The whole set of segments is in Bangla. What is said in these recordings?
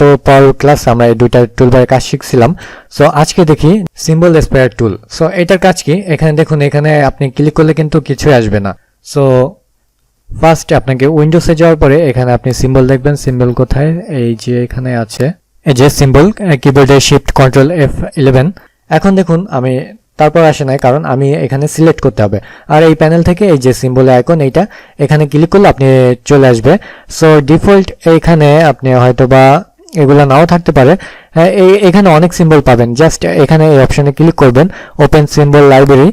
তো ক্লাস আমরা এই দুইটা টুলবারের কাজ শিখছিলাম। সো আজকে দেখি সিম্বল স্পেয়ার টুল সো এটার কাজ কি? এখানে দেখুন, এখানে আপনি ক্লিক করলে কিন্তু কিছুই আসবে না। সো ফার্স্ট আপনাকে উইন্ডোজে যাওয়ার পরে এখানে আপনি সিম্বল দেখবেন। সিম্বল কোথায়? এই যে এখানে আছে। এই যে সিম্বল কিবোর্ডে শিফট কন্ট্রোল এফ ইলেভেন এখন দেখুন, আমি তারপর আসে নাই, কারণ আমি এখানে সিলেক্ট করতে হবে। আর এই প্যানেল থেকে এই যে সিম্বল আইকন এইটা এখানে ক্লিক করলে আপনি চলে আসবে। সো ডিফল্ট এইখানে আপনি হয়তো বা এগুলো নাও থাকতে পারে। হ্যাঁ, এখানে অনেক সিম্বল পাবেন। জাস্ট এখানে এই অপশানে ক্লিক করবেন। ওপেন সিম্বল লাইব্রেরি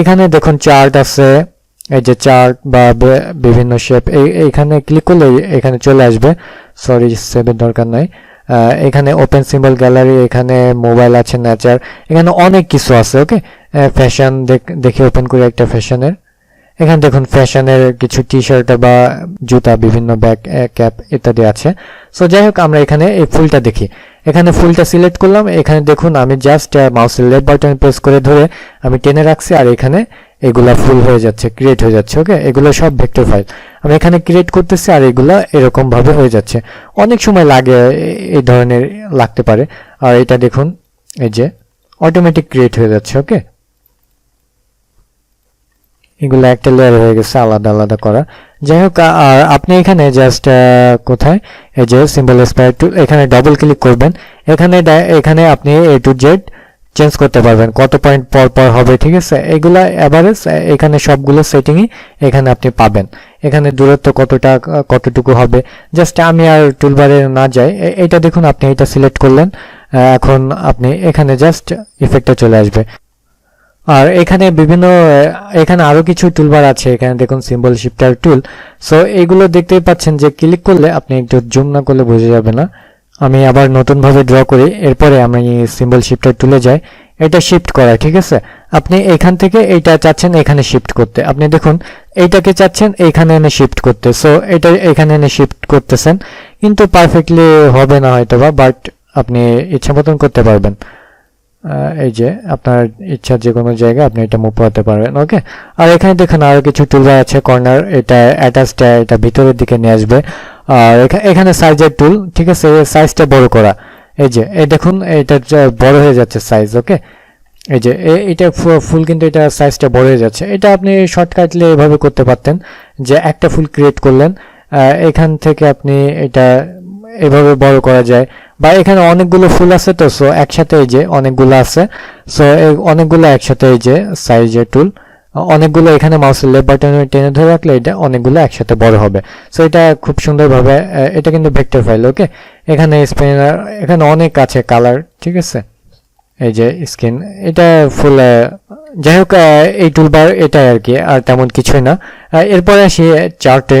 এখানে দেখুন চার্ট আছে। এই যে চার্ট বা বিভিন্ন শেপ এইখানে ক্লিক করলে এখানে চলে আসবে। সরি সেভের দরকার নাই। এখানে ওপেন সিম্বল গ্যালারি এখানে মোবাইল আছে নেচার এখানে অনেক কিছু আছে ওকে ফ্যাশন দেখে ওপেন করি একটা ফ্যাশনের এখানে দেখুন, ফ্যাশনের কিছু টি শার্ট বা জুতা, বিভিন্ন ব্যাগ ক্যাপ ইত্যাদি আছে। সো যাই হোক আমরা এখানে এই ফুলটা দেখি। এখানে ফুলটা সিলেক্ট করলাম। এখানে দেখুন, আমি জাস্ট মাউসের লেফট বাটন প্রেস করে ধরে আমি টেনে রাখছি আর এখানে এগুলা ফুল হয়ে যাচ্ছে ক্রিয়েট হয়ে যাচ্ছে ওকে এগুলো সব ভেক্টর ফাইল আমি এখানে ক্রিয়েট করতেছি আর এগুলা এরকম ভাবে হয়ে যাচ্ছে। অনেক সময় লাগে এই ধরনের লাগতে পারে। আর এটা দেখুন, এই যে অটোমেটিক ক্রিয়েট হয়ে যাচ্ছে ওকে এগুলো একটা লেয়ার হয়ে গেছে, আলাদা আলাদা করা। যাই হোক, আর আপনি এখানে জাস্ট কোথায়? এই যে সিম্বল স্পায়ার টুল এখানে ডাবল ক্লিক করবেন। এখানে এখানে আপনি এ টু জেড চেঞ্জ করতে পারবেন। কত পয়েন্ট পর পর হবে, ঠিক আছে? এগুলা এভারেজ এখানে সবগুলো সেটিংই এখানে আপনি পাবেন। এখানে দূরত্ব কতটা, কতটুকু হবে? জাস্ট আমি আর টুলবারে না যাই। এটা দেখুন, আপনি এটা সিলেক্ট করলেন। এখন আপনি এখানে জাস্ট ইফেক্টটা চলে আসবে। আর এখানে বিভিন্ন, এখানে আরও কিছু টুলবার আছে। এখানে দেখুন সিম্বল শিফটার টুল সো এইগুলো দেখতেই পাচ্ছেন যে ক্লিক করলে আপনি একটু জুম না করলে বোঝা যাবে না। আমি আবার নতুন ভাবে ড্র করি, এরপরে আমি সিম্বল শিফটার টুলে যাই। এটা শিফট করা, ঠিক আছে? আপনি এখান থেকে এইটা চাচ্ছেন এখানে শিফট করতে। আপনি দেখুন, এইটাকে চাচ্ছেন, এখানে এনে শিফট করতে। সো এটা এখানে এনে শিফট করতেছেন। কিন্তু পারফেক্টলি হবে না হয়তো বা বাট আপনি ইচ্ছা মতন করতে পারবেন। এই যে আপনার ইচ্ছা যে কোনো জায়গায় আপনি এটা মুভ করতে পারবেন ওকে আর এখানে দেখুন আরও কিছু টুলবার আছে কর্নার এটা অ্যাটাচটা এটা ভিতরের দিকে নিয়ে আসবে। আর এখা- এখানে সাইজের টুল ঠিক আছে? সাইজটা বড় করা। এই যে, এই দেখুন, এটা বড় হয়ে যাচ্ছে সাইজ ওকে এই যে এটা ফুল কিন্তু এটা সাইজটা বড় হয়ে যাচ্ছে। এটা আপনি শর্টকাটলি এভাবে করতে পারতেন যে একটা ফুল ক্রিয়েট করলেন। এখান থেকে আপনি এটা এভাবে বড় করা যায়। বা এখানে অনেকগুলো ফুল আছে তো সো একসাথে এই যে অনেকগুলো আছে। সো অনেকগুলো একসাথে এই যে সাইজের টুল অনেকগুলো এখানে মাউসের লেফট বাটনে টেনে ধরে রাখলে এটা অনেকগুলো একসাথে বড় হবে। সো এটা খুব সুন্দরভাবে এটা কিন্তু ভেক্টর ফাইল ওকে এখানে স্পেনার এখানে অনেক আছে কালার ঠিক আছে? এই যে স্ক্রিন এটা ফুল যাই হোক এই টুলবার এটাই আর কি, আর তেমন কিছুই না। এরপরে আসি চার্টে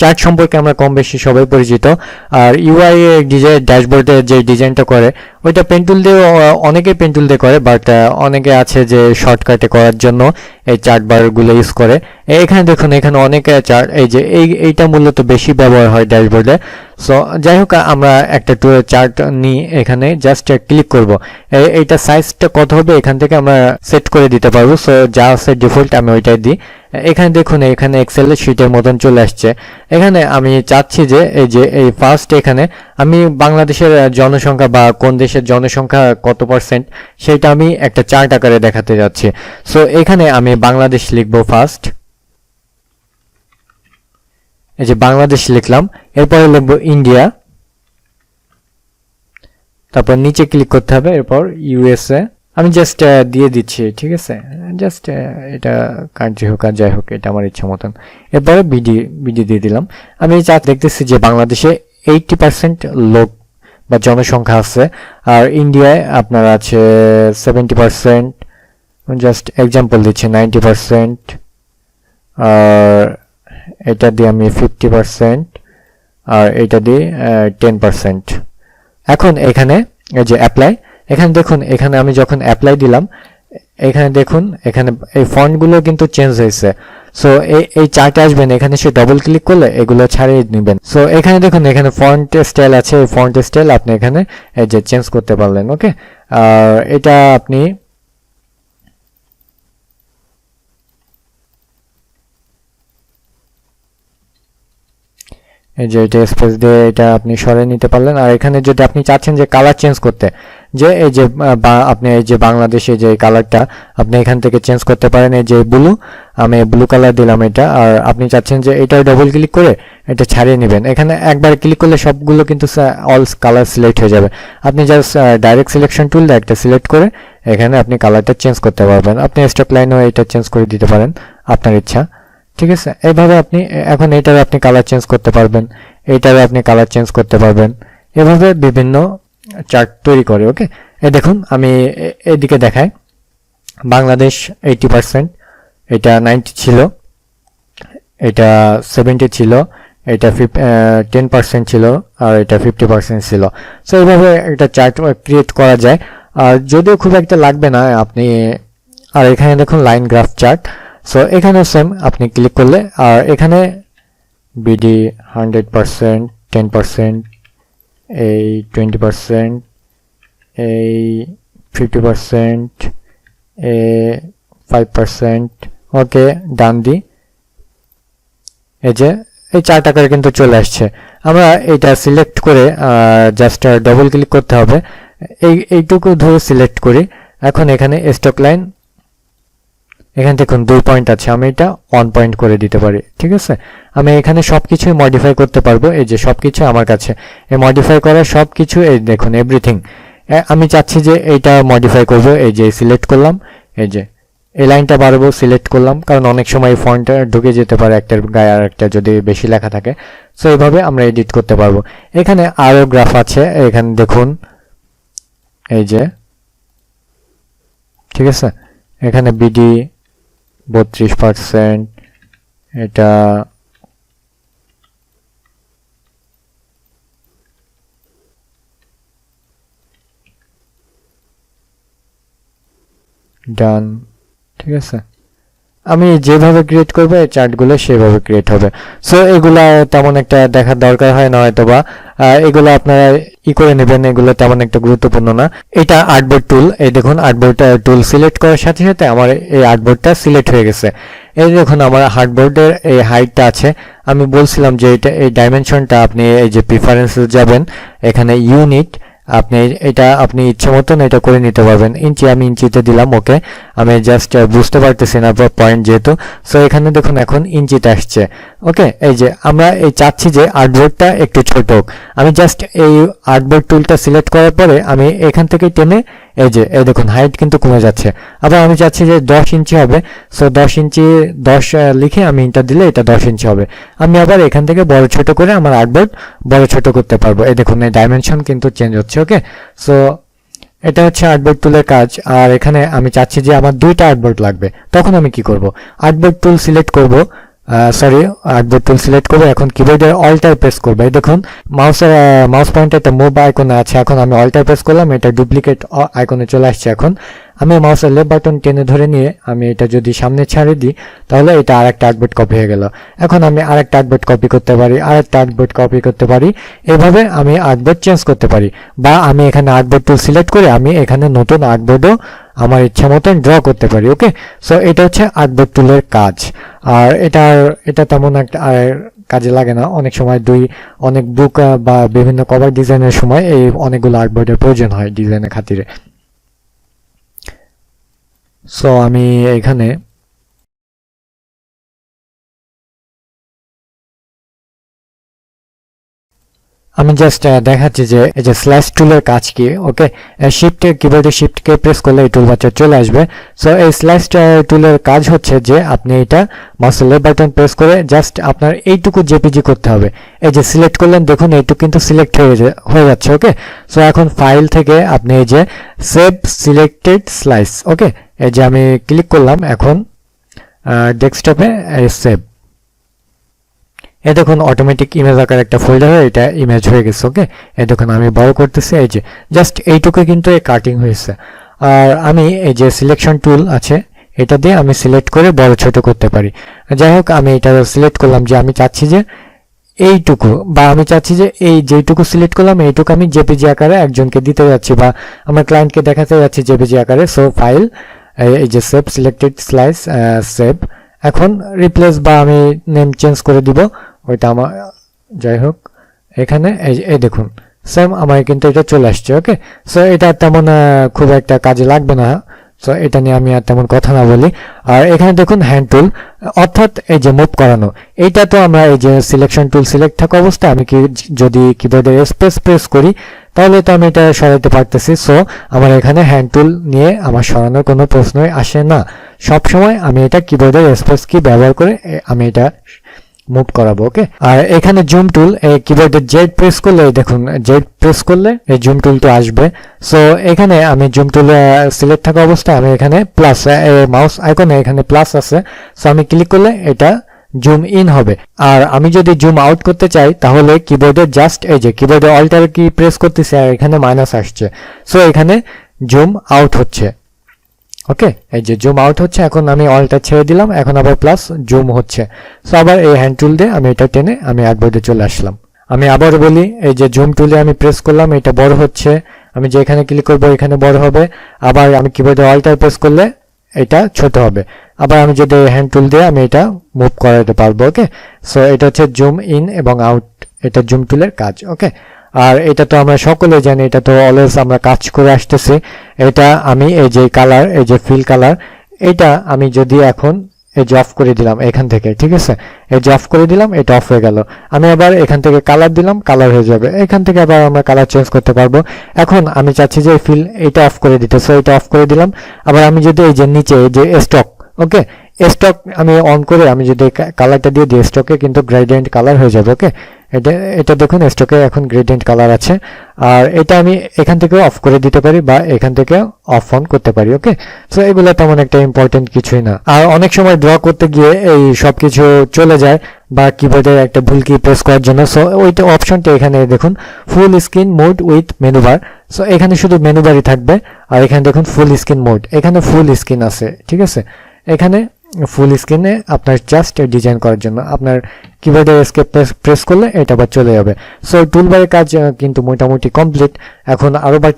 চার্ট সম্পর্কে আমরা কম বেশি সবাই পরিচিত। আর ইউআই ডিজাইন ড্যাশবোর্ডে যে ডিজাইনটা করে ওইটা পেন্টুল দিয়ে অনেকে পেন্টুল দিয়ে করে বাট অনেকে আছে যে শর্টকাটে করার জন্য এই চার্ট বারগুলো ইউজ করে। এখানে দেখুন, এখানে অনেকে চার্ট এই যে, এই, এইটা মূলত বেশি ব্যবহার হয় ড্যাশবোর্ডে সো যাই হোক, আমরা একটা টুর চার্ট নিই এখানে জাস্ট ক্লিক করব। এই- এইটা সাইজটা কত হবে এখান থেকে আমরা সেট করে দিতে পারব। সো যা আছে ডিফল্ট আমি ওইটাই দিই। এখানে দেখুন, এখানে এক্সেল শিটের মতন চলে আসছে। এখানে আমি চাচ্ছি যে, এই যে, এই ফার্স্ট এখানে, আমি বাংলাদেশের জনসংখ্যা বা কোন দেশের জনসংখ্যা কত পার্সেন্ট সেটা আমি একটা চার্ট আকারে দেখাতে যাচ্ছি। সো এখানে আমি বাংলাদেশ লিখব ফার্স্ট এই যে বাংলাদেশ লিখলাম, এরপরে লিখব ইন্ডিয়া তারপর নিচে ক্লিক করতে হবে, এরপর ইউএসএ আমি জাস্ট দিয়ে দিচ্ছি, ঠিক আছে? জাস্ট এটা কান্ট্রি হোক আর যাই হোক, এটা আমার ইচ্ছা মতন। এরপরে বিডি বিডি দিয়ে দিলাম। আমি চার্ট দেখতেছি যে বাংলাদেশে এইটটি পার্সেন্ট লোক বা জনসংখ্যা আছে, আর ইন্ডিয়ায় আপনার আছে সেভেন্টি পারসেন্ট জাস্ট এক্সাম্পল দিচ্ছে নাইনটি পারসেন্ট আর এটা দিয়ে আমি ফিফটি পারসেন্ট আর এটা দিয়ে টেন পারসেন্ট এখন এখানে, এই যে অ্যাপ্লাই এখানে দেখুন, এখানে আমি যখন অ্যাপ্লাই দিলাম এখানে দেখুন, এখানে এই ফন্টগুলো কিন্তু চেঞ্জ হয়েছে। সো এই চার্টে আসবেন, এখানে সে ডবল ক্লিক করলে এগুলো ছাড়িয়ে নেবেন। সো এখানে দেখুন, এখানে ফন্ট স্টাইল আছে, এই ফন্ট স্টাইল আপনি এখানে এই যে চেঞ্জ করতে পারলেন ওকে আর এটা আপনি এই যে এটা স্পেস দিয়ে এটা আপনি সরিয়ে নিতে পারলেন। আর এখানে যদি আপনি চাচ্ছেন যে কালার চেঞ্জ করতে যে, এই যে আপনি এই যে বাংলাদেশে যে কালারটা আপনি এখান থেকে চেঞ্জ করতে পারেন, এই যে ব্লু আমি ব্লু কালার দিলাম এটা, আর আপনি চাচ্ছেন যে এটা ডবল ক্লিক করে এটা ছাড়িয়ে নেবেন। এখানে একবার ক্লিক করলে সবগুলো কিন্তু অল কালার সিলেক্ট হয়ে যাবে। আপনি জাস্ট ডাইরেক্ট সিলেকশন টুল দিয়ে একটা সিলেক্ট করে এখানে আপনি কালারটা চেঞ্জ করতে পারবেন। আপনি স্টক লাইনও এটা চেঞ্জ করে দিতে পারেন, আপনার ইচ্ছা। ঠিক আছে? এইভাবে আপনি এখন এটার আপনি কালার চেঞ্জ করতে পারবেন, এইটারও আপনি কালার চেঞ্জ করতে পারবেন। এভাবে বিভিন্ন চার্ট তৈরি করে ওকে এই দেখুন, আমি এ- এদিকে দেখাই। বাংলাদেশ এইটি পার্সেন্ট এটা নাইনটি ছিল, এটা সেভেন্টি ছিল, এটা টেন পার্সেন্ট ছিল, আর এটা ফিফটি পার্সেন্ট ছিল। সো এইভাবে একটা চার্ট ক্রিয়েট করা যায়। আর যদিও খুব একটা লাগবে না, আপনি, আর এখানে দেখুন লাইন গ্রাফ চার্ট সো এখানে সেম আপনি ক্লিক করলে, আর এখানে BD hundred percent ten percent এই টোয়েন্টি পার্সেন্ট এই ফিফটি পার্সেন্ট এ ফাইভ পার্সেন্ট ওকে ডান দিই এই যে, এই চার টাকার কিন্তু চলে আসছে। আমরা এটা সিলেক্ট করে জাস্ট ডবল ক্লিক করতে হবে। এই, এইটুকু ধরে সিলেক্ট করি। এখন এখানে স্টক লাইন এখানে দেখুন দুই পয়েন্ট আছে, আমি এটা ওয়ান পয়েন্ট করে দিতে পারি, ঠিক আছে? আমি এখানে সব কিছুই মডিফাই করতে পারব, এই যে সব কিছু আমার কাছে। এই মডিফাই করা সব কিছু এই দেখুন এভরিথিং আমি চাচ্ছি যে এইটা মডিফাই করব, এই যে সিলেক্ট করলাম, এই যে এই লাইনটা বাড়বো সিলেক্ট করলাম, কারণ অনেক সময় এই ফন্টটা ঢুকে যেতে পারে একটার গায়ে আর একটা যদি বেশি লেখা থাকে। সো এইভাবে আমরা এডিট করতে পারব। এখানে আরও গ্রাফ আছে, এখানে দেখুন, এই যে, ঠিক আছে? এখানে বিডি বত্রিশ পার্সেন্ট। এটা ডান, ঠিক আছে? আমি যেভাবে ক্রিয়েট করব, এই চার্টগুলো সেভাবে ক্রিয়েট হবে। সো এগুলা তেমন একটা দেখার দরকার হয় না হয়তো বা এগুলো আপনারা ই করে নেবেন, এগুলো তেমন একটা গুরুত্বপূর্ণ না। এটা আর্টবোর্ড টুল এই দেখুন, আর্টবোর্ড টুল সিলেক্ট করার সাথে সাথে আমার এই আর্টবোর্ডটা সিলেক্ট হয়ে গেছে। এই দেখুন, আমার হার্ডবোর্ডের এই হাইটটা আছে। আমি বলছিলাম যে এটা, এই ডাইমেনশনটা আপনি এই যে প্রিফারেন্সে যাবেন, এখানে ইউনিট আপনি এটা আপনি ইচ্ছে মতন এটা করে নিতে পারবেন। ইঞ্চি আমি ইঞ্চিতে দিলাম, ওকে। আমি জাস্ট বুঝতে পারতেছি না পয়েন্ট যেহেতু। সো এখানে দেখুন, এখন ইঞ্চিতে আসছে। ওকে, এই যে আমরা এই চাচ্ছি যে আর্টবোর্ডটা একটু ছোট হোক। আমি জাস্ট এই আর্টবোর্ড টুলটা সিলেক্ট করার পরে আমি এখান থেকে টেনে এই যে, এই দেখুন হাইট কিন্তু কমে যাচ্ছে। আবার আমি চাচ্ছি যে দশ ইঞ্চি হবে। সো দশ ইঞ্চি, দশ লিখে আমি ইন্টার দিলে এটা দশ ইঞ্চি হবে। আমি আবার এখান থেকে বড় ছোট করে আমার আর্টবোর্ড বড় ছোট করতে পারব। এই দেখুন, এই ডাইমেনশন কিন্তু চেঞ্জ হচ্ছে। ওকে সো এটা হচ্ছে আর্টবোর্ড টুলের কাজ। আর এখানে আমি চাচ্ছি যে আমার দুইটা আর্টবোর্ড লাগবে। তখন আমি কি করব? আর্টবোর্ড টুল সিলেক্ট করব। সরি আর্টবোর্ড টুল সিলেক্ট করব, এখন কিবোর্ডের অল্টার প্রেস করব। এই দেখুন মাউসের মাউস পয়েন্টে একটা মুভ আইকনে আছে, এখন আমি অল্টার প্রেস করলাম, এটা ডুপ্লিকেট আইকনে চলে আসছে এখন। আমি মাউসের লেফট বাটন টেনে ধরে নিয়ে, আমি এটা যদি সামনে ছাড়ে দিই, তাহলে এটা আরেকটা আর্টবোর্ড কপি হয়ে গেল। এখন আমি আরেকটা আর্টবোর্ড কপি করতে পারি আর আরেকটা আর্টবোর্ড কপি করতে পারি, এভাবে আমি আর্টবোর্ড চেঞ্জ করতে পারি। বা আমি এখানে আর্টবোর্ড টুল সিলেক্ট করে, আমি এখানে নতুন আর্টবোর্ডও আমার ইচ্ছা মতন ড্র করতে পারি ওকে সো এটা হচ্ছে আর্টবোর্ড টুলের কাজ। আর এটা এটা তেমন একটা, আর কাজে লাগে না। অনেক সময় দুই, অনেক বুক বা বিভিন্ন কভার ডিজাইনের সময় এই অনেকগুলো আর্টবোর্ডের প্রয়োজন হয় ডিজাইনের খাতিরে। সো আমি এখানে আমি জাস্ট দেখাচ্ছি যে এই যে স্ল্যাশ টুলের কাজ কি ওকে শিফট কিবোর্ডে শিফট কে প্রেস করলে এই টুল বাচ্চা চলে আসবে। সো এই স্ল্যাশ টুলের কাজ হচ্ছে যে আপনি এটা লেফট বাটন প্রেস করে জাস্ট আপনার এইটুকু জেপিজি করতে হবে। এই যে সিলেক্ট করলেন, দেখুন এইটুকু কিন্তু সিলেক্ট হয়ে হয়ে যাচ্ছে ওকে সো এখন ফাইল থেকে আপনি এই যে সেভ সিলেক্টেড স্লাইস ওকে এই যে আমি ক্লিক করলাম, এখন ডেস্কটপে সেভ এ দেখুন অটোমেটিক ইমেজ আকার একটা ফোল্ডার হয়ে এটা ইমেজ হয়ে গেছে ওকে এ দেখুন, আমি বড় করতেছি, এই যে জাস্ট এইটুকু কিন্তু এই কাটিং হয়েছে। আর আমি এই যে সিলেকশন টুল আছে, এটা দিয়ে আমি সিলেক্ট করে বড় ছোট করতে পারি। যাই হোক, আমি এটা সিলেক্ট করলাম যে আমি চাচ্ছি যে এইটুকু, বা আমি চাচ্ছি যে এই যেইটুকু সিলেক্ট করলাম, এইটুকু আমি জেপিজি আকারে একজনকে দিতে যাচ্ছি, বা আমার ক্লায়েন্টকে দেখাতে যাচ্ছি জেপিজি আকারে। সো ফাইল এই যে সেভ সিলেক্টেড স্লাইস সেভ এখন রিপ্লেস বা আমি নেম চেঞ্জ করে দিব। ওইটা আমার, যাই হোক, এখানে, এই এই দেখুন সেম আমার কিন্তু এটা চলে আসছে ওকে সো এটা তেমন খুব একটা কাজে লাগবে না সো এটা নিয়ে আমি আর তেমন কথা না বলি। আর এখানে দেখুন হ্যান্ড টুল অর্থাৎ এই যে মুভ করানো, এইটা তো আমরা এই যে সিলেকশন টুল সিলেক্ট থাকা অবস্থায় আমি কি যদি কিবোর্ডের স্পেস প্রেস করি, তাহলে তো আমি এটা সরাতে পারতেছি। সো আমার এখানে হ্যান্ড টুল নিয়ে আমার সরানোর কোনো প্রশ্নই আসে না। সব সময় আমি এটা কিবোর্ডের স্পেস কি ব্যবহার করে আমি এটা মুভ করাবো ওকে আর এখানে জুম টুল এই কিবোর্ডের জেড প্রেস করলে দেখুন জেড প্রেস করলে এই জুম টুল তো আসবে। সো এখানে আমি জুম টুল সিলেক্ট থাকা অবস্থায় আমি এখানে প্লাস মাউস আইকনে এখানে প্লাস আছে। সো আমি ক্লিক করলে এটা জুম ইন হবে। আর আমি যদি জুম আউট করতে চাই, তাহলে কিবোর্ডে জাস্ট এই যে কিবোর্ডে অল্টার কি প্রেস করতেছি আর এখানে মাইনাস আসছে। সো এখানে জুম আউট হচ্ছে। ওকে এই যে জুম আউট হচ্ছে, এখন আমি অলটা ছেড়ে দিলাম, এখন আবার প্লাস জুম হচ্ছে। সো আবার এই হ্যান্ড টুল দিয়ে আমি এটা টেনে আমি আর্টবোর্ডে চলে আসলাম। আমি আবার বলি, এই যে জুম টুলে আমি প্রেস করলাম, এটা বড় হচ্ছে। আমি যে এখানে ক্লিক করব, এখানে বড় হবে। আবার আমি কিবোর্ডে অলটার প্রেস করলে এটা ছোট হবে। আবার আমি যদি হ্যান্ড টুল দিয়ে আমি এটা মুভ করাতে পারব ওকে সো এটা হচ্ছে জুম ইন এবং আউট এটা জুম টুলের কাজ ওকে আর এটা তো আমরা সকলে জানি, এটা তো অলওয়েজ আমরা কাজ করে আসতেছি। এটা আমি এই যে কালার এই যে ফিল কালার এটা আমি যদি এখন এই অফ করে দিলাম এখান থেকে, ঠিক আছে? এই অফ করে দিলাম, এটা অফ হয়ে গেল। আমি আবার এখান থেকে কালার দিলাম কালার হয়ে যাবে। এখান থেকে আবার আমরা কালার চেঞ্জ করতে পারব। এখন আমি চাচ্ছি যে ফিল এটা অফ করে দিতে সো এটা অফ করে দিলাম। আবার আমি যদি এই যে নিচে, এই যে স্টক ওকে স্টক আমি অন করে আমি যদি কালারটা দিয়ে দিই স্টকে কিন্তু গ্রেডিয়েন্ট কালার হয়ে যাবে ওকে এটা এটা দেখুন স্টকে এখন গ্রেডিয়েন্ট কালার আছে। আর এটা আমি এখান থেকে অফ করে দিতে পারি বা এখান থেকে অফ অন করতে পারি ওকে সো এগুলো তেমন একটা ইম্পর্টেন্ট কিছুই না। আর অনেক সময় ড্র করতে গিয়ে এই সব কিছু চলে যায় বা কিবোর্ডে একটা ভুল কি প্রেস করার জন্য। সো ওইটা অপশনটা এখানে দেখুন full screen mode with menu bar so এখানে শুধু মেনু বারই থাকবে। আর এখানে দেখুন ফুল স্ক্রিন মোড এখানে ফুল স্ক্রিন আছে, ঠিক আছে? এখানে ফুল স্ক্রিনে আপনার জাস্ট ডিজাইন করার জন্য। আপনার কিবোর্ডের এসকেপ প্রেস করলে এটা আবার চলে যাবে। সো টুলবারের কাজ কিন্তু মোটামুটি কমপ্লিট এখন আরও বাকি